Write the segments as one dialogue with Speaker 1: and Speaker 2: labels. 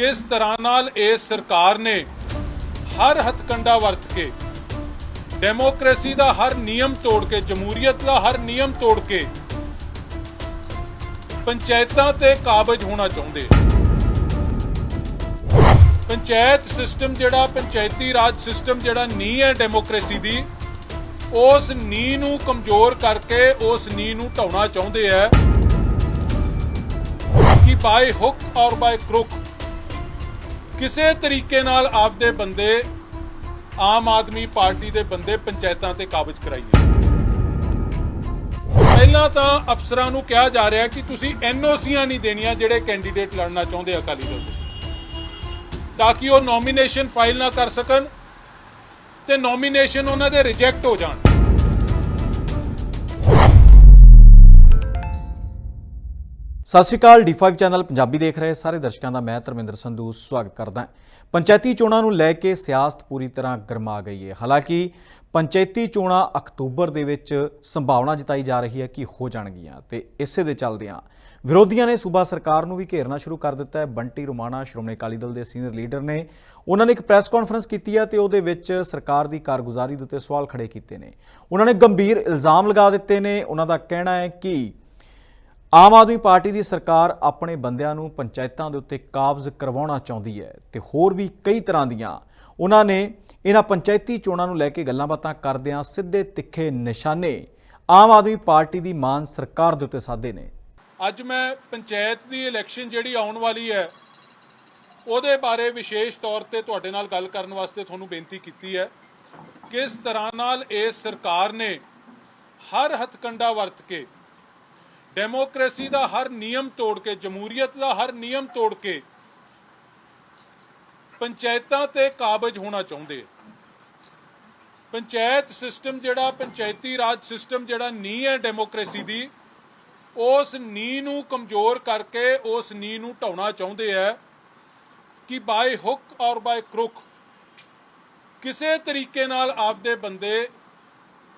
Speaker 1: ਕਿਸ ਤਰ੍ਹਾਂ ਨਾਲ ਇਸ ਸਰਕਾਰ ਨੇ ਹਰ ਹਥਕੰਡਾ ਵਰਤ ਕੇ ਡੈਮੋਕ੍ਰੇਸੀ ਦਾ ਹਰ ਨਿਯਮ ਤੋੜ ਕੇ, ਜਮਹੂਰੀਅਤ ਦਾ ਹਰ ਨਿਯਮ ਤੋੜ ਕੇ ਪੰਚਾਇਤਾਂ ਤੇ ਕਾਬਜ ਹੋਣਾ ਚਾਹੁੰਦੇ ਪੰਚਾਇਤ ਸਿਸਟਮ ਜਿਹੜਾ, ਪੰਚਾਇਤੀ ਰਾਜ ਸਿਸਟਮ ਜਿਹੜਾ ਨੀ ਹੈ ਡੈਮੋਕ੍ਰੇਸੀ ਦੀ, ਉਸ ਨੀ ਨੂੰ ਕਮਜ਼ੋਰ ਕਰਕੇ ਉਸ ਨੀ ਨੂੰ ਢਾਉਣਾ ਚਾਹੁੰਦੇ ਆ ਕਿ ਬਾਈ ਹੁੱਕ ਔਰ ਬਾਈ ਕਰੁਕ ਕਿਸੇ ਤਰੀਕੇ ਨਾਲ ਆਪਦੇ ਬੰਦੇ, ਆਮ ਆਦਮੀ ਪਾਰਟੀ ਦੇ ਬੰਦੇ ਪੰਚਾਇਤਾਂ ਤੇ ਕਾਬਜ ਕਰਾਈਏ। ਪਹਿਲਾਂ ਤਾਂ ਅਫਸਰਾਂ ਨੂੰ ਕਿਹਾ ਜਾ ਰਿਹਾ ਕਿ ਤੁਸੀਂ ਐਨਓਸੀਆਂ ਨਹੀਂ ਦੇਣੀਆਂ ਜਿਹੜੇ ਕੈਂਡੀਡੇਟ ਲੜਨਾ ਚਾਹੁੰਦੇ ਅਕਾਲੀ ਦਲ ਦੇ। ਤਾਂ ਕਿ ਉਹ ਨੋਮੀਨੇਸ਼ਨ ਫਾਈਲ ਨਾ ਕਰ ਸਕਣ ਤੇ ਨੋਮੀਨੇਸ਼ਨ ਉਹਨਾਂ ਦੇ ਰਿਜੈਕਟ ਹੋ ਜਾਣ।
Speaker 2: ਸਤਿ ਸ਼੍ਰੀ ਅਕਾਲ D5 ਚੈਨਲ ਪੰਜਾਬੀ ਦੇਖ ਰਹੇ ਸਾਰੇ ਦਰਸ਼ਕਾਂ ਦਾ ਮੈਂ ਧਰਮਿੰਦਰ ਸੰਧੂ ਸਵਾਗਤ ਕਰਦਾ ਹਾਂ। ਪੰਚਾਇਤੀ ਚੋਣਾਂ ਨੂੰ ਲੈ ਕੇ ਸਿਆਸਤ ਪੂਰੀ ਤਰ੍ਹਾਂ ਗਰਮਾ ਗਈ ਹੈ। ਹਾਲਾਂਕਿ ਪੰਚਾਇਤੀ ਚੋਣਾਂ ਅਕਤੂਬਰ ਦੇ ਵਿੱਚ ਸੰਭਾਵਨਾ ਜਤਾਈ ਜਾ ਰਹੀ ਹੈ ਕਿ ਹੋ ਜਾਣਗੀਆਂ ਤੇ ਇਸੇ ਦੇ ਚੱਲਦਿਆਂ ਵਿਰੋਧੀਆਂ ਨੇ ਸੂਬਾ ਸਰਕਾਰ ਨੂੰ ਵੀ ਘੇਰਨਾ ਸ਼ੁਰੂ ਕਰ ਦਿੱਤਾ ਹੈ। ਬੰਟੀ ਰੁਮਾਣਾ, ਸ਼੍ਰੋਮਣੀ ਅਕਾਲੀ ਦਲ ਦੇ ਸੀਨੀਅਰ ਲੀਡਰ ਨੇ ਉਹਨਾਂ ਨੇ ਇੱਕ ਪ੍ਰੈਸ ਕਾਨਫਰੰਸ ਕੀਤੀ ਹੈ ਤੇ ਉਹਦੇ ਵਿੱਚ ਸਰਕਾਰ ਦੀ ਕਾਰਗੁਜ਼ਾਰੀ ਦੇ ਉੱਤੇ ਸਵਾਲ ਖੜੇ ਕੀਤੇ ਨੇ। ਉਹਨਾਂ ਨੇ ਗੰਭੀਰ ਇਲਜ਼ਾਮ ਲਗਾ ਦਿੱਤੇ ਨੇ। ਉਹਨਾਂ ਦਾ ਕਹਿਣਾ ਹੈ ਕਿ ਆਮ ਆਦਮੀ ਪਾਰਟੀ ਦੀ ਸਰਕਾਰ ਆਪਣੇ ਬੰਦਿਆਂ ਨੂੰ ਪੰਚਾਇਤਾਂ ਦੇ ਉੱਤੇ ਕਾਬਜ਼ ਕਰਵਾਉਣਾ ਚਾਹੁੰਦੀ ਹੈ ਤੇ ਹੋਰ ਵੀ ਕਈ ਤਰ੍ਹਾਂ ਦੀਆਂ। ਉਹਨਾਂ ਨੇ ਇਹਨਾਂ ਪੰਚਾਇਤੀ ਚੋਣਾਂ ਨੂੰ ਲੈ ਕੇ ਗੱਲਾਂ ਬਾਤਾਂ ਕਰਦਿਆਂ ਸਿੱਧੇ ਤਿੱਖੇ ਨਿਸ਼ਾਨੇ ਆਮ ਆਦਮੀ ਪਾਰਟੀ ਦੀ ਮਾਨ ਸਰਕਾਰ ਦੇ ਉੱਤੇ ਸਾਧੇ ਨੇ।
Speaker 1: ਅੱਜ ਮੈਂ ਪੰਚਾਇਤ ਦੀ ਇਲੈਕਸ਼ਨ ਜਿਹੜੀ ਆਉਣ ਵਾਲੀ ਹੈ, ਉਹਦੇ ਬਾਰੇ ਵਿਸ਼ੇਸ਼ ਤੌਰ ਤੇ ਤੁਹਾਡੇ ਨਾਲ ਗੱਲ ਕਰਨ ਵਾਸਤੇ ਤੁਹਾਨੂੰ ਬੇਨਤੀ ਕੀਤੀ ਹੈ, ਕਿਸ ਤਰ੍ਹਾਂ ਨਾਲ ਇਸ ਸਰਕਾਰ ਨੇ ਹਰ ਹਥਕੰਡਾ ਵਰਤ ਕੇ ਡੈਮੋਕ੍ਰੇਸੀ ਦਾ ਹਰ ਨਿਯਮ ਤੋੜ ਕੇ, ਜਮਹੂਰੀਅਤ ਦਾ ਹਰ ਨਿਯਮ ਤੋੜ ਕੇ ਪੰਚਾਇਤਾਂ ਤੇ ਕਾਬਜ ਹੋਣਾ ਚਾਹੁੰਦੇ ਆ। ਪੰਚਾਇਤ ਸਿਸਟਮ ਜਿਹੜਾ, ਪੰਚਾਇਤੀ ਰਾਜ ਸਿਸਟਮ ਜਿਹੜਾ ਨੀ ਹੈ ਡੈਮੋਕ੍ਰੇਸੀ ਦੀ, ਉਸ ਨੀ ਨੂੰ ਕਮਜ਼ੋਰ ਕਰਕੇ ਉਸ ਨੀ ਨੂੰ ਢਾਉਣਾ ਚਾਹੁੰਦੇ ਆ ਕਿ ਬਾਈ ਹੁੱਕ ਔਰ ਬਾਈ ਕਰੁਕ ਕਿਸੇ ਤਰੀਕੇ ਨਾਲ ਆਪਦੇ ਬੰਦੇ,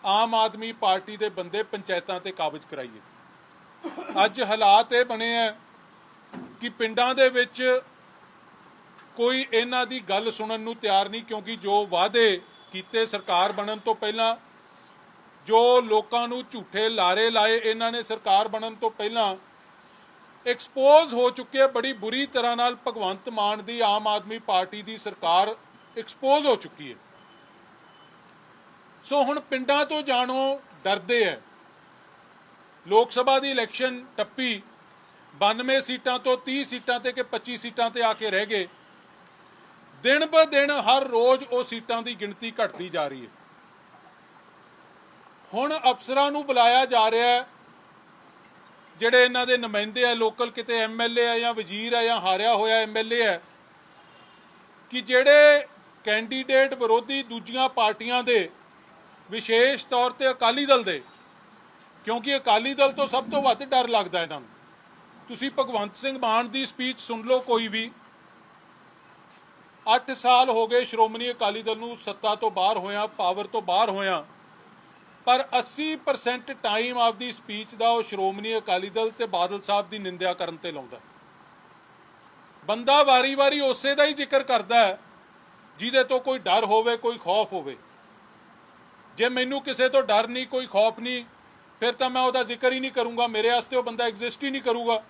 Speaker 1: ਆਮ ਆਦਮੀ ਪਾਰਟੀ ਦੇ ਬੰਦੇ ਪੰਚਾਇਤਾਂ ਤੇ ਕਾਬਜ ਕਰਾਈਏ। ਅੱਜ ਹਾਲਾਤ ਇਹ ਬਣੇ ਆ ਕਿ ਪਿੰਡਾਂ ਦੇ ਵਿੱਚ ਕੋਈ ਇਹਨਾਂ ਦੀ ਗੱਲ ਸੁਣਨ ਨੂੰ ਤਿਆਰ ਨਹੀਂ, ਕਿਉਂਕਿ ਜੋ ਵਾਅਦੇ ਕੀਤੇ ਸਰਕਾਰ ਬਣਨ ਤੋਂ ਪਹਿਲਾਂ, ਜੋ ਲੋਕਾਂ ਨੂੰ ਝੂਠੇ ਲਾਰੇ ਲਾਏ ਇਹਨਾਂ ਨੇ ਸਰਕਾਰ ਬਣਨ ਤੋਂ ਪਹਿਲਾਂ ਐਕਸਪੋਜ਼ ਹੋ ਚੁੱਕੇ ਬੜੀ ਬੁਰੀ ਤਰ੍ਹਾਂ ਨਾਲ ਭਗਵੰਤ ਮਾਨ ਦੀ, ਆਮ ਆਦਮੀ ਪਾਰਟੀ ਦੀ ਸਰਕਾਰ ਐਕਸਪੋਜ਼ ਹੋ ਚੁੱਕੀ ਹੈ ਸੋ ਹੁਣ ਪਿੰਡਾਂ ਤੋਂ ਜਾਣੋ ਡਰਦੇ ਐ। ਲੋਕ ਸਭਾ ਦੀ ਇਲੈਕਸ਼ਨ ਟੱਪੀ 92 ਸੀਟਾਂ ਤੋਂ 30 ਸੀਟਾਂ ਤੇ ਕਿ 25 ਸੀਟਾਂ ਤੇ ਆ ਕੇ ਰਹਿ ਗਏ। ਦਿਨ ਬ ਦਿਨ ਹਰ ਰੋਜ਼ ਉਹ ਸੀਟਾਂ ਦੀ ਗਿਣਤੀ ਘਟਦੀ ਜਾ ਰਹੀ ਹੈ। ਹੁਣ ਅਫਸਰਾਂ ਨੂੰ ਬੁਲਾਇਆ ਜਾ ਰਿਹਾ ਹੈ, ਜਿਹੜੇ ਇਹਨਾਂ ਦੇ ਨੁਮਾਇੰਦੇ ਆ, ਲੋਕਲ ਕਿਤੇ ਐਮਐਲਏ ਆ ਜਾਂ ਵਜ਼ੀਰ ਆ ਜਾਂ ਹਾਰਿਆ ਹੋਇਆ ਐਮਐਲਏ ਆ, ਕਿ ਜਿਹੜੇ ਕੈਂਡੀਡੇਟ ਵਿਰੋਧੀ ਦੂਜੀਆਂ ਪਾਰਟੀਆਂ ਦੇ ਵਿਸ਼ੇਸ਼ ਤੌਰ ਤੇ ਅਕਾਲੀ ਦਲ ਦੇ ਕਿਉਂਕਿ ਅਕਾਲੀ ਦਲ ਤੋਂ ਸਭ ਤੋਂ ਵੱਧ ਡਰ ਲੱਗਦਾ ਇਹਨਾਂ ਨੂੰ। ਤੁਸੀਂ ਭਗਵੰਤ ਸਿੰਘ ਮਾਨ ਦੀ ਸਪੀਚ ਸੁਣ ਲਓ ਕੋਈ ਵੀ। 8 ਸਾਲ ਹੋ ਗਏ ਸ਼੍ਰੋਮਣੀ ਅਕਾਲੀ ਦਲ ਨੂੰ ਸੱਤਾ ਤੋਂ ਬਾਹਰ ਹੋਇਆ, ਪਾਵਰ ਤੋਂ ਬਾਹਰ ਹੋਇਆ। ਪਰ 80% ਟਾਈਮ ਆਪਦੀ ਸਪੀਚ ਦਾ ਉਹ ਸ਼੍ਰੋਮਣੀ ਅਕਾਲੀ ਦਲ ਤੇ ਬਾਦਲ ਸਾਹਿਬ ਦੀ ਨਿੰਦਿਆ ਕਰਨ ਤੇ ਲਾਉਂਦਾ ਬੰਦਾ ਵਾਰੀ-ਵਾਰੀ ਉਸੇ ਦਾ ਹੀ ਜ਼ਿਕਰ ਕਰਦਾ ਹੈ, ਜਿਹਦੇ ਤੋਂ ਕੋਈ ਡਰ ਹੋਵੇ, ਕੋਈ ਖੌਫ ਹੋਵੇ। ਜੇ ਮੈਨੂੰ ਕਿਸੇ ਤੋਂ ਡਰ ਨਹੀਂ, ਕੋਈ ਖੌਫ ਨਹੀਂ ਫਿਰ ਤਾਂ ਮੈਂ ਉਹਦਾ ਜ਼ਿਕਰ ਹੀ ਨਹੀਂ ਕਰੂੰਗਾ, ਮੇਰੇ ਵਾਸਤੇ ਉਹ ਬੰਦਾ ਐਗਜ਼ਿਸਟ ਹੀ ਨਹੀਂ ਕਰੂਗਾ।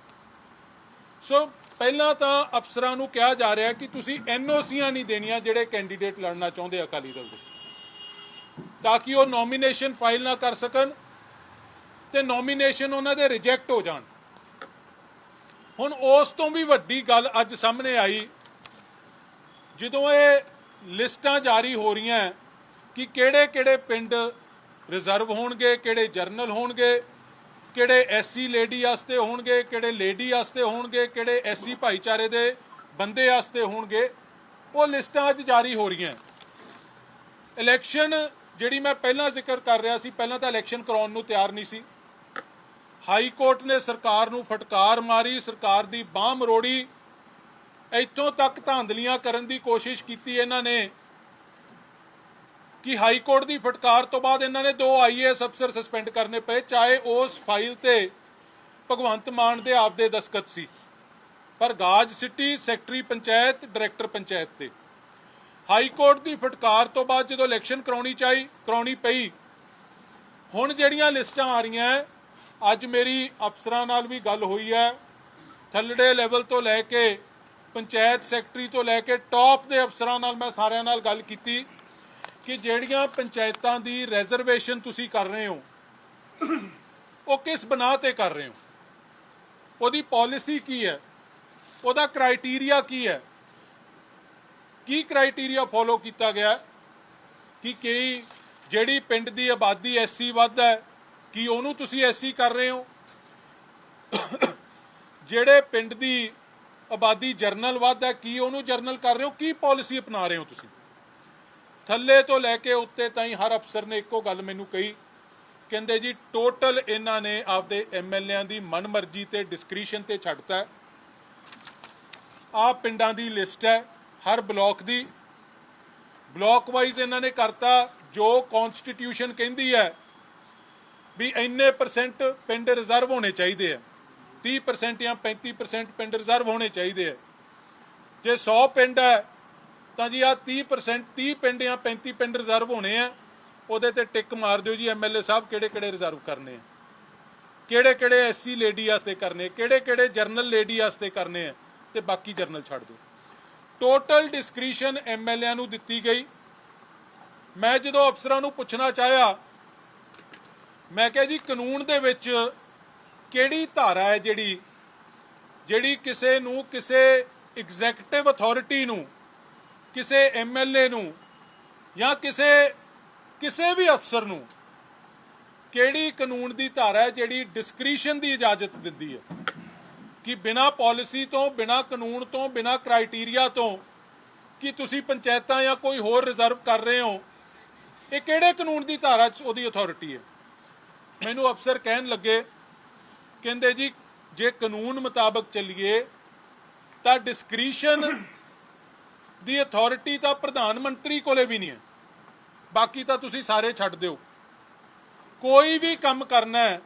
Speaker 1: ਸੋ ਪਹਿਲਾਂ ਤਾਂ ਅਫਸਰਾਂ ਨੂੰ ਕਿਹਾ ਜਾ ਰਿਹਾ ਕਿ ਤੁਸੀਂ ਐਨਓਸੀਆਂ ਨਹੀਂ ਦੇਣੀਆਂ ਜਿਹੜੇ ਕੈਂਡੀਡੇਟ ਲੜਨਾ ਚਾਹੁੰਦੇ ਅਕਾਲੀ ਦਲ ਦੇ। ਤਾਂ ਕਿ ਉਹ ਨੋਮੀਨੇਸ਼ਨ ਫਾਈਲ ਨਾ ਕਰ ਸਕਣ ਤੇ ਨੋਮੀਨੇਸ਼ਨ ਉਹਨਾਂ ਦੇ ਰਿਜੈਕਟ ਹੋ ਜਾਣ। ਹੁਣ ਉਸ ਤੋਂ ਵੀ ਵੱਡੀ ਗੱਲ ਅੱਜ ਸਾਹਮਣੇ ਆਈ, ਜਦੋਂ ਇਹ ਲਿਸਟਾਂ ਜਾਰੀ ਹੋ ਰਹੀਆਂ ਕਿ ਕਿਹੜੇ-ਕਿਹੜੇ ਪਿੰਡ ਰਿਜ਼ਰਵ ਹੋਣਗੇ, ਕਿਹੜੇ ਜਰਨਲ ਹੋਣਗੇ, ਕਿਹੜੇ ਐਸਸੀ ਲੇਡੀ ਵਾਸਤੇ ਹੋਣਗੇ, ਕਿਹੜੇ ਲੇਡੀ ਵਾਸਤੇ ਹੋਣਗੇ, ਕਿਹੜੇ ਐਸਸੀ ਭਾਈਚਾਰੇ ਦੇ ਬੰਦੇ ਵਾਸਤੇ ਹੋਣਗੇ, ਉਹ ਲਿਸਟਾਂ ਅੱਜ ਜਾਰੀ ਹੋ ਰਹੀਆਂ। ਇਲੈਕਸ਼ਨ ਜਿਹੜੀ ਮੈਂ ਪਹਿਲਾਂ ਜ਼ਿਕਰ ਕਰ ਰਿਹਾ ਸੀ, ਪਹਿਲਾਂ ਤਾਂ ਇਲੈਕਸ਼ਨ ਕਰਾਉਣ ਨੂੰ ਤਿਆਰ ਨਹੀਂ ਸੀ। ਹਾਈ ਕੋਰਟ ਨੇ ਸਰਕਾਰ ਨੂੰ ਫਟਕਾਰ ਮਾਰੀ, ਸਰਕਾਰ ਦੀ ਬਾਹ ਮਰੋੜੀ। ਇੱਥੋਂ ਤੱਕ ਧਾਂਦਲੀਆਂ ਕਰਨ ਦੀ ਕੋਸ਼ਿਸ਼ ਕੀਤੀ ਇਹਨਾਂ ਨੇ। ਕਿ ਹਾਈ ਕੋਰਟ ਦੀ ਫਟਕਾਰ ਤੋਂ ਬਾਅਦ ਇਹਨਾਂ ਨੇ ਦੋ ਆਈਏਐਸ ਅਫਸਰ ਸਸਪੈਂਡ ਕਰਨੇ ਪਏ, ਚਾਹੇ ਉਸ ਫਾਈਲ ਤੇ ਭਗਵੰਤ ਮਾਨ ਦੇ ਆਪਦੇ ਦਸਖਤ ਸੀ। ਪਰ ਗਾਜ city secretary panchayat, director panchayat ਤੇ। ਹਾਈ ਕੋਰਟ ਦੀ ਫਟਕਾਰ ਤੋਂ ਬਾਅਦ ਜਦੋਂ ਇਲੈਕਸ਼ਨ ਕਰਾਉਣੀ ਚਾਹੀ, ਕਰਾਉਣੀ ਪਈ, ਹੁਣ ਜਿਹੜੀਆਂ ਲਿਸਟਾਂ ਆ ਰਹੀਆਂ ਅੱਜ ਮੇਰੀ ਅਫਸਰਾਂ ਨਾਲ ਵੀ ਗੱਲ ਹੋਈ ਹੈ ਥੱਲੜੇ ਲੈਵਲ ਤੋਂ ਲੈ ਕੇ ਪੰਚਾਇਤ ਸੈਕਟਰੀ ਤੋਂ ਲੈ ਕੇ ਟੌਪ ਦੇ ਅਫਸਰਾਂ ਨਾਲ ਮੈਂ ਸਾਰਿਆਂ ਨਾਲ ਗੱਲ ਕੀਤੀ। ਕਿ ਜਿਹੜੀਆਂ ਪੰਚਾਇਤਾਂ ਦੀ ਰਿਜ਼ਰਵੇਸ਼ਨ ਤੁਸੀਂ ਕਰ ਰਹੇ ਹੋ, ਉਹ ਕਿਸ ਬਣਾ ਤੇ ਕਰ ਰਹੇ ਹੋ? ਉਹਦੀ ਪਾਲਿਸੀ ਕੀ ਹੈ? ਉਹਦਾ ਕ੍ਰਾਈਟੇਰੀਆ ਕੀ ਹੈ? ਕੀ ਕ੍ਰਾਈਟੇਰੀਆ ਫੋਲੋ ਕੀਤਾ ਗਿਆ? ਕਿ ਕਈ ਜਿਹੜੀ ਪਿੰਡ ਦੀ ਆਬਾਦੀ ਐਸਸੀ ਵੱਧ ਹੈ, ਕੀ ਉਹਨੂੰ ਤੁਸੀਂ ਐਸਸੀ ਕਰ ਰਹੇ ਹੋ? ਜਿਹੜੇ ਪਿੰਡ ਦੀ ਆਬਾਦੀ ਜਰਨਲ ਵੱਧ ਹੈ, ਕੀ ਉਹਨੂੰ ਜਰਨਲ ਕਰ ਰਹੇ ਹੋ? ਕੀ ਪਾਲਿਸੀ ਅਪਣਾ ਰਹੇ ਹੋ ਤੁਸੀਂ? ਥੱਲੇ ਤੋਂ ਲੈ ਕੇ ਉੱਤੇ ਤਾਈਂ ਹਰ ਅਫਸਰ ਨੇ ਇੱਕੋ ਗੱਲ ਮੈਨੂੰ ਕਹੀ। ਕਹਿੰਦੇ ਜੀ ਟੋਟਲ ਇਹਨਾਂ ਨੇ ਆਪਦੇ ਐਮਐਲਏਆਂ ਦੀ ਮਨਮਰਜ਼ੀ ਤੇ ਡਿਸਕ੍ਰੀਸ਼ਨ ਤੇ ਛੱਡਤਾ ਹੈ। ਆਹ ਪਿੰਡਾਂ ਦੀ ਲਿਸਟ ਹੈ, ਹਰ ਬਲਾਕ ਦੀ। ਬਲਾਕ ਵਾਈਜ਼ ਇਹਨਾਂ ਨੇ ਕਰਤਾ, ਜੋ ਕਨਸਟੀਟਿਊਸ਼ਨ ਕਹਿੰਦੀ ਹੈ ਵੀ ਇੰਨੇ ਪਰਸੈਂਟ ਪਿੰਡ ਰਿਜ਼ਰਵ ਹੋਣੇ ਚਾਹੀਦੇ ਆ 30% ਜਾਂ 35% ਪਿੰਡ ਰਿਜ਼ਰਵ ਹੋਣੇ ਚਾਹੀਦੇ ਆ ਜੇ 100 ਪਿੰਡ ਹੈ ਤਾਂ ਜੀ ਆ 30% 30 ਪਿੰਡ ਜਾਂ 35 ਪਿੰਡ ਰਿਜ਼ਰਵ ਹੋਣੇ ਆ, ਉਹਦੇ ਤੇ ਟਿਕ ਮਾਰ ਦਿਓ ਜੀ ਐਮਐਲਏ ਸਾਹਿਬ ਕਿਹੜੇ ਕਿਹੜੇ ਰਿਜ਼ਰਵ ਕਰਨੇ ਆ। ਕਿਹੜੇ ਕਿਹੜੇ ਐਸਸੀ ਲੇਡੀ ਵਾਸਤੇ ਕਰਨੇ ਕਿਹੜੇ ਕਿਹੜੇ ਜਰਨਲ ਲੇਡੀ ਵਾਸਤੇ ਕਰਨੇ ਆ, ਤੇ ਬਾਕੀ ਜਰਨਲ ਛੱਡ ਦਿਓ। ਟੋਟਲ ਡਿਸਕ੍ਰੀਸ਼ਨ ਐਮਐਲਏਆਂ ਨੂੰ ਦਿੱਤੀ ਗਈ। ਮੈਂ ਜਦੋਂ ਅਫਸਰਾਂ ਨੂੰ ਪੁੱਛਣਾ ਚਾਹਿਆ, ਮੈਂ ਕਿਹਾ ਜੀ ਕਾਨੂੰਨ ਦੇ ਵਿੱਚ ਕਿਹੜੀ ਧਾਰਾ ਹੈ ਜਿਹੜੀ ਜਿਹੜੀ ਕਿਸੇ ਨੂੰ, ਕਿਸੇ ਐਗਜ਼ੈਕਟਿਵ ਅਥਾਰਟੀ ਨੂੰ ਕਿਸੇ ਐਮਐਲਏ ਨੂੰ ਜਾਂ ਕਿਸੇ ਕਿਸੇ ਵੀ ਅਫਸਰ ਨੂੰ ਕਿਹੜੀ ਕਾਨੂੰਨ ਦੀ ਧਾਰਾ ਹੈ ਜਿਹੜੀ ਡਿਸਕ੍ਰੀਸ਼ਨ ਦੀ ਇਜਾਜ਼ਤ ਦਿੰਦੀ ਹੈ? ਕਿ ਬਿਨਾ ਪਾਲਿਸੀ ਤੋਂ, ਬਿਨਾ ਕਾਨੂੰਨ ਤੋਂ, ਬਿਨਾ ਕ੍ਰਾਈਟੇਰੀਆ ਤੋਂ ਕਿ ਤੁਸੀਂ ਪੰਚਾਇਤਾਂ ਜਾਂ ਕੋਈ ਹੋਰ ਰਿਜ਼ਰਵ ਕਰ ਰਹੇ ਹੋ, ਇਹ ਕਿਹੜੇ ਕਾਨੂੰਨ ਦੀ ਧਾਰਾ 'ਚ ਉਹਦੀ ਅਥਾਰਟੀ ਹੈ? ਮੈਨੂੰ ਅਫਸਰ ਕਹਿਣ ਲੱਗੇ, ਕਹਿੰਦੇ ਜੀ, ਜੇ ਕਾਨੂੰਨ ਮੁਤਾਬਕ ਚੱਲੀਏ ਤਾਂ ਡਿਸਕ੍ਰੀਸ਼ਨ ਦੀ ਅਥਾਰਟੀ ਤਾਂ ਪ੍ਰਧਾਨ ਮੰਤਰੀ ਕੋਲੇ ਵੀ ਨਹੀਂ ਹੈ। ਬਾਕੀ ਤਾਂ ਤੁਸੀਂ ਸਾਰੇ ਛੱਡ ਦਿਓ। ਕੋਈ ਵੀ ਕੰਮ ਕਰਨਾ ਹੈ,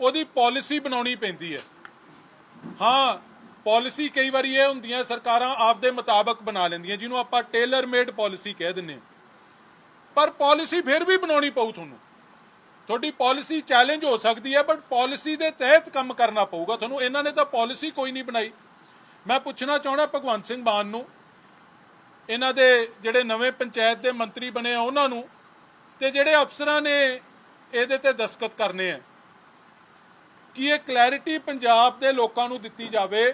Speaker 1: ਉਹਦੀ ਪਾਲਿਸੀ ਬਣਾਉਣੀ ਪੈਂਦੀ ਹੈ। ਹਾਂ ਪਾਲਿਸੀ ਕਈ ਵਾਰੀ ਇਹ ਹੁੰਦੀਆਂ, ਸਰਕਾਰਾਂ ਆਪਦੇ ਮੁਤਾਬਕ ਬਣਾ ਲੈਂਦੀਆਂ, ਜਿਹਨੂੰ ਆਪਾਂ ਟੇਲਰ ਮੇਡ ਪਾਲਿਸੀ ਕਹਿ ਦਿੰਨੇ ਹਾਂ। ਪਰ ਪਾਲਿਸੀ ਫਿਰ ਵੀ ਬਣਾਉਣੀ ਪਊ ਤੁਹਾਨੂੰ। ਤੁਹਾਡੀ ਪਾਲਿਸੀ ਚੈਲੰਜ ਹੋ ਸਕਦੀ ਹੈ ਬਟ ਪਾਲਿਸੀ ਦੇ ਤਹਿਤ ਕੰਮ ਕਰਨਾ ਪਊਗਾ ਤੁਹਾਨੂੰ। ਇਹਨਾਂ ਨੇ ਤਾਂ ਪਾਲਿਸੀ ਕੋਈ ਨਹੀਂ ਬਣਾਈ। ਮੈਂ ਪੁੱਛਣਾ ਚਾਹਣਾ ਭਗਵੰਤ ਸਿੰਘ ਮਾਨ ਨੂੰ ਇਹਨਾਂ ਦੇ ਜਿਹੜੇ ਨਵੇਂ ਪੰਚਾਇਤ ਦੇ ਮੰਤਰੀ ਬਣੇ ਆ ਉਹਨਾਂ ਨੂੰ ਤੇ ਜਿਹੜੇ ਅਫਸਰਾਂ ਨੇ ਇਹਦੇ ਤੇ ਦਸਖਤ ਕਰਨੇ ਆ। ਕਿ ਇਹ ਕਲੈਰਿਟੀ ਪੰਜਾਬ ਦੇ ਲੋਕਾਂ ਨੂੰ ਦਿੱਤੀ ਜਾਵੇ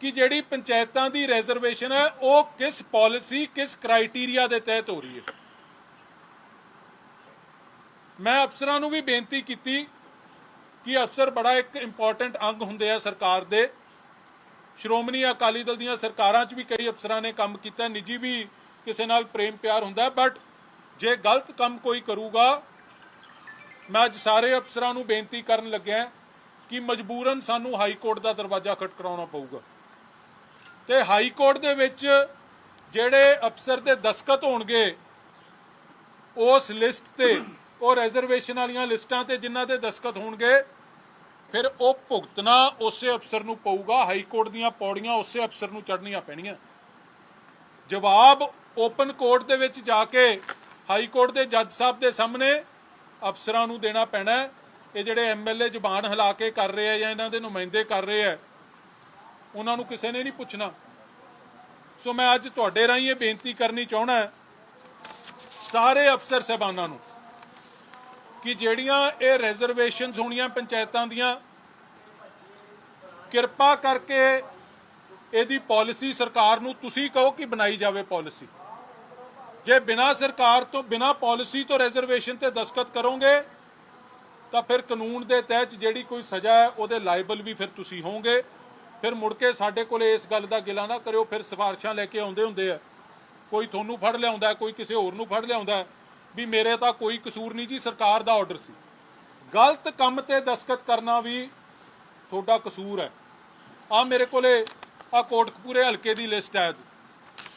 Speaker 1: ਕਿ ਜਿਹੜੀ ਪੰਚਾਇਤਾਂ ਦੀ ਰਿਜ਼ਰਵੇਸ਼ਨ ਹੈ, ਉਹ ਕਿਸ ਪਾਲਿਸੀ ਕਿਸ ਕ੍ਰਾਈਟੇਰੀਆ ਦੇ ਤਹਿਤ ਹੋ ਰਹੀ ਹੈ। ਮੈਂ ਅਫਸਰਾਂ ਨੂੰ ਵੀ ਬੇਨਤੀ ਕੀਤੀ ਕਿ ਅਫਸਰ ਬੜਾ ਇੱਕ ਇੰਪੋਰਟੈਂਟ ਅੰਗ ਹੁੰਦੇ ਆ ਸਰਕਾਰ ਦੇ। ਸ਼੍ਰੋਮਣੀ ਅਕਾਲੀ ਦਲ ਦੀਆਂ ਸਰਕਾਰਾਂ 'ਚ ਵੀ ਕਈ ਅਫਸਰਾਂ ਨੇ ਕੰਮ ਕੀਤਾ, ਨਿੱਜੀ ਵੀ ਕਿਸੇ ਨਾਲ ਪ੍ਰੇਮ ਪਿਆਰ ਹੁੰਦਾ ਬਟ ਜੇ ਗਲਤ ਕੰਮ ਕੋਈ ਕਰੂਗਾ, ਮੈਂ ਅੱਜ ਸਾਰੇ ਅਫਸਰਾਂ ਨੂੰ ਬੇਨਤੀ ਕਰਨ ਲੱਗਿਆ ਕਿ ਮਜਬੂਰਨ ਸਾਨੂੰ ਹਾਈ ਕੋਰਟ ਦਾ ਦਰਵਾਜ਼ਾ ਖਟਕਰਾਉਣਾ ਪਊਗਾ। ਤੇ ਹਾਈ ਕੋਰਟ ਦੇ ਵਿੱਚ ਜਿਹੜੇ ਅਫਸਰ ਦੇ ਦਸਖਤ ਹੋਣਗੇ, ਉਸ ਲਿਸਟ ਤੇ, ਉਹ ਰਿਜ਼ਰਵੇਸ਼ਨ ਵਾਲੀਆਂ ਲਿਸਟਾਂ ਤੇ ਜਿਨ੍ਹਾਂ ਦੇ ਦਸਖਤ ਹੋਣਗੇ ਫਿਰ ਉਹ ਭੁਗਤਣਾ ਉਸੇ ਅਫਸਰ ਨੂੰ ਪਊਗਾ, ਹਾਈ ਕੋਰਟ ਦੀਆਂ ਪੌੜੀਆਂ ਉਸੇ ਅਫਸਰ ਨੂੰ ਚੜ੍ਹਨੀਆਂ ਪੈਣੀਆਂ। ਜਵਾਬ ਓਪਨ ਕੋਰਟ ਦੇ ਵਿੱਚ ਜਾ ਕੇ ਹਾਈ ਕੋਰਟ ਦੇ ਜੱਜ ਸਾਹਿਬ ਦੇ ਸਾਹਮਣੇ ਅਫਸਰਾਂ ਨੂੰ ਦੇਣਾ ਪੈਣਾ ਇਹ ਜਿਹੜੇ ਐਮਐਲਏ ਜ਼ਬਾਨ ਹਿਲਾ ਕੇ ਕਰ ਰਹੇ ਆ ਜਾਂ ਇਹਨਾਂ ਦੇ ਨੁਮਾਇੰਦੇ ਕਰ ਰਹੇ ਆ, ਉਹਨਾਂ ਨੂੰ ਕਿਸੇ ਨੇ ਨਹੀਂ ਪੁੱਛਣਾ। ਸੋ ਮੈਂ ਅੱਜ ਤੁਹਾਡੇ ਰਾਹੀਂ ਇਹ ਬੇਨਤੀ ਕਰਨੀ ਚਾਹਣਾ ਸਾਰੇ ਅਫਸਰ ਸਹਿਬਾਨਾਂ ਨੂੰ ਕਿ ਜਿਹੜੀਆਂ ਇਹ ਰਿਜ਼ਰਵੇਸ਼ਨਸ ਹੋਣੀਆਂ ਪੰਚਾਇਤਾਂ ਦੀਆਂ, ਕਿਰਪਾ ਕਰਕੇ ਇਹਦੀ ਪਾਲਿਸੀ ਸਰਕਾਰ ਨੂੰ ਤੁਸੀਂ ਕਹੋ ਕਿ ਬਣਾਈ ਜਾਵੇ ਪਾਲਿਸੀ ਜੇ ਬਿਨਾ ਸਰਕਾਰ ਤੋਂ, ਬਿਨਾ ਪਾਲਿਸੀ ਤੋਂ ਰਿਜ਼ਰਵੇਸ਼ਨ ਤੇ ਦਸਖਤ ਕਰੋਗੇ, ਤਾਂ ਫਿਰ ਕਾਨੂੰਨ ਦੇ ਤਹਿਤ ਜਿਹੜੀ ਕੋਈ ਸਜ਼ਾ ਹੈ, ਉਹਦੇ ਲਾਇਬਲ ਵੀ ਫਿਰ ਤੁਸੀਂ ਹੋਵੋਗੇ। ਫਿਰ ਮੁੜ ਕੇ ਸਾਡੇ ਕੋਲ ਇਸ ਗੱਲ ਦਾ ਗਿਲਾ ਨਾ ਕਰਿਓ, ਫਿਰ ਸਿਫਾਰਿਸ਼ਾਂ ਲੈ ਕੇ ਆਉਂਦੇ ਹੁੰਦੇ ਆ। ਕੋਈ ਤੁਹਾਨੂੰ ਫੜ ਲਿਆਉਂਦਾ ਕੋਈ ਕਿਸੇ ਹੋਰ ਨੂੰ ਫੜ ਲਿਆਉਂਦਾ ਵੀ ਮੇਰੇ ਤਾਂ ਕੋਈ ਕਸੂਰ ਨਹੀਂ ਜੀ, ਸਰਕਾਰ ਦਾ ਆਰਡਰ ਸੀ। ਗਲਤ ਕੰਮ ਤੇ ਦਸਖਤ ਕਰਨਾ ਵੀ ਤੁਹਾਡਾ ਕਸੂਰ ਹੈ। ਆ ਮੇਰੇ ਕੋਲੇ ਆ ਕੋਟਕਪੂਰੇ ਹਲਕੇ ਦੀ ਲਿਸਟ ਹੈ।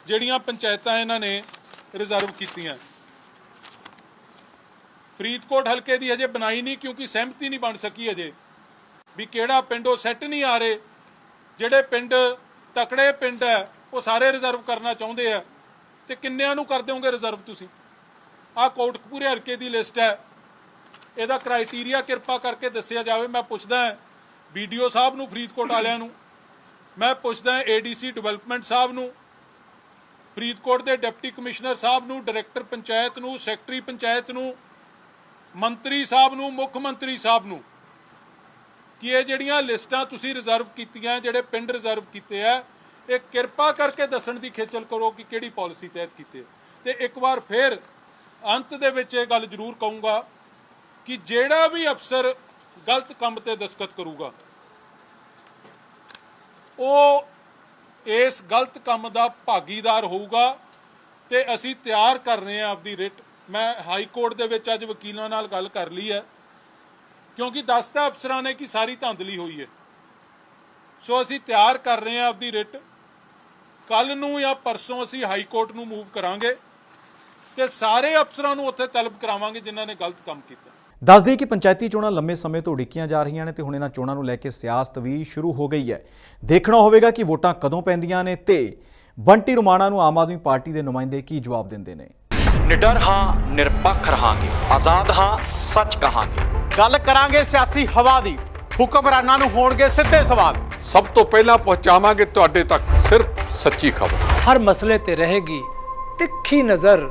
Speaker 1: ਜਿਹੜੀਆਂ ਪੰਚਾਇਤਾਂ ਇਹਨਾਂ ਨੇ ਰਿਜ਼ਰਵ ਕੀਤੀਆਂ। ਫਰੀਦਕੋਟ ਹਲਕੇ ਦੀ ਅਜੇ ਬਣਾਈ ਨਹੀਂ, ਕਿਉਂਕਿ ਸਹਿਮਤੀ ਨਹੀਂ ਬਣ ਸਕੀ ਅਜੇ। ਵੀ ਕਿਹੜਾ ਪਿੰਡ ਉਹ ਸੈੱਟ ਨਹੀਂ ਆ ਰਹੇ। ਜਿਹੜੇ ਪਿੰਡ ਤਕੜੇ ਪਿੰਡ ਹੈ, ਉਹ ਸਾਰੇ ਰਿਜ਼ਰਵ ਕਰਨਾ ਚਾਹੁੰਦੇ ਆ। ਤੇ ਕਿੰਨਿਆਂ ਨੂੰ ਕਰ ਦਿਓਗੇ ਰਿਜ਼ਰਵ ਤੁਸੀਂ? ਆਹ ਕੋਟਕਪੂਰੇ ਹਲਕੇ ਦੀ ਲਿਸਟ ਹੈ। ਇਹਦਾ ਕ੍ਰਾਈਟੇਰੀਆ ਕਿਰਪਾ ਕਰਕੇ ਦੱਸਿਆ ਜਾਵੇ। ਮੈਂ ਪੁੱਛਦਾ ਹਾਂ ਵੀਡੀਓ ਸਾਹਿਬ ਨੂੰ, ਫਰੀਦਕੋਟ ਵਾਲਿਆਂ ਨੂੰ। ਮੈਂ ਪੁੱਛਦਾ ਹਾਂ ਏਡੀਸੀ ਡਿਵੈਲਪਮੈਂਟ ਸਾਹਿਬ ਨੂੰ। ਫਰੀਦਕੋਟ ਦੇ ਡਿਪਟੀ ਕਮਿਸ਼ਨਰ ਸਾਹਿਬ ਨੂੰ ਡਾਇਰੈਕਟਰ ਪੰਚਾਇਤ ਨੂੰ ਸੈਕਟਰੀ ਪੰਚਾਇਤ ਨੂੰ, ਮੰਤਰੀ ਸਾਹਿਬ ਨੂੰ, ਮੁੱਖ ਮੰਤਰੀ ਸਾਹਿਬ ਨੂੰ। ਕਿ ਇਹ ਜਿਹੜੀਆਂ ਲਿਸਟਾਂ ਤੁਸੀਂ ਰਿਜ਼ਰਵ ਕੀਤੀਆਂ, ਜਿਹੜੇ ਪਿੰਡ ਰਿਜ਼ਰਵ ਕੀਤੇ ਆ, ਇਹ ਕਿਰਪਾ ਕਰਕੇ ਦੱਸਣ ਦੀ ਖੇਚਲ ਕਰੋ ਕਿ ਕਿਹੜੀ ਪਾਲਿਸੀ ਤਹਿਤ ਕੀਤੇ ਤੇ ਇੱਕ ਵਾਰ ਫੇਰ ਅੰਤ ਦੇ ਵਿੱਚ ਇਹ ਗੱਲ ਜ਼ਰੂਰ ਕਹੂੰਗਾ ਕਿ ਜਿਹੜਾ ਵੀ ਅਫਸਰ ਗਲਤ ਕੰਮ ਤੇ ਦਸਖਤ ਕਰੂਗਾ, ਉਹ ਇਸ ਗਲਤ ਕੰਮ ਦਾ ਭਾਗੀਦਾਰ ਹੋਊਗਾ ਤੇ ਅਸੀਂ ਤਿਆਰ ਕਰ ਰਹੇ ਹਾਂ ਆਪਦੀ ਰਿਟ। ਮੈਂ ਹਾਈ ਕੋਰਟ ਦੇ ਵਿੱਚ ਅੱਜ ਵਕੀਲਾਂ ਨਾਲ ਗੱਲ ਕਰ ਲਈ ਹੈ, ਕਿਉਂਕਿ ਦਸਤਾ ਅਫਸਰਾਂ ਨੇ ਕਿ ਸਾਰੀ ਧੰਦਲੀ ਹੋਈ ਹੈ। ਸੋ ਅਸੀਂ ਤਿਆਰ ਕਰ ਰਹੇ ਹਾਂ ਆਪਦੀ ਰਿਟ। ਕੱਲ ਨੂੰ ਜਾਂ ਪਰਸੋਂ ਅਸੀਂ ਹਾਈ ਕੋਰਟ ਨੂੰ ਮੂਵ ਕਰਾਂਗੇ। ਤੇ ਸਾਰੇ ਅਫਸਰਾਂ ਨੂੰ ਉੱਥੇ ਤਲਬ ਕਰਾਵਾਂਗੇ ਜਿਨ੍ਹਾਂ ਨੇ ਗਲਤ ਕੰਮ ਕੀਤਾ।
Speaker 2: ਦੱਸ ਦਈਏ ਕਿ ਪੰਚਾਇਤੀ ਚੋਣਾਂ ਲੰਮੇ ਸਮੇਂ ਤੋਂ ਉਡੀਕੀਆਂ ਜਾ ਰਹੀਆਂ ਨੇ ਤੇ ਹੁਣ ਇਹਨਾਂ ਚੋਣਾਂ ਨੂੰ ਲੈ ਕੇ ਸਿਆਸਤ ਵੀ ਸ਼ੁਰੂ ਹੋ ਗਈ ਹੈ। ਦੇਖਣਾ ਹੋਵੇਗਾ ਕਿ ਵੋਟਾਂ ਕਦੋਂ ਪੈਂਦੀਆਂ ਨੇ ਤੇ ਬੰਟੀ ਰੁਮਾਣਾ ਨੂੰ ਆਮ ਆਦਮੀ ਪਾਰਟੀ ਦੇ ਨੁਮਾਇੰਦੇ ਕੀ ਜਵਾਬ ਦਿੰਦੇ ਨੇ।
Speaker 3: ਨਿਡਰ ਹਾਂ ਨਿਰਪੱਖ ਰਹਾਂਗੇ। ਆਜ਼ਾਦ ਹਾਂ ਸੱਚ ਕਹਾਂਗੇ।
Speaker 4: ਗੱਲ ਕਰਾਂਗੇ ਸਿਆਸੀ ਹਵਾ ਦੀ। ਹੁਕਮਰਾਨਾਂ ਨੂੰ ਹੋਣਗੇ ਸਿੱਧੇ ਸਵਾਲ।
Speaker 5: ਸਭ ਤੋਂ ਪਹਿਲਾਂ ਪਹੁੰਚਾਵਾਂਗੇ ਤੁਹਾਡੇ ਤੱਕ ਸਿਰਫ ਸੱਚੀ ਖਬਰ।
Speaker 6: ਹਰ ਮਸਲੇ ਤੇ ਰਹੇਗੀ ਤਿੱਖੀ ਨਜ਼ਰ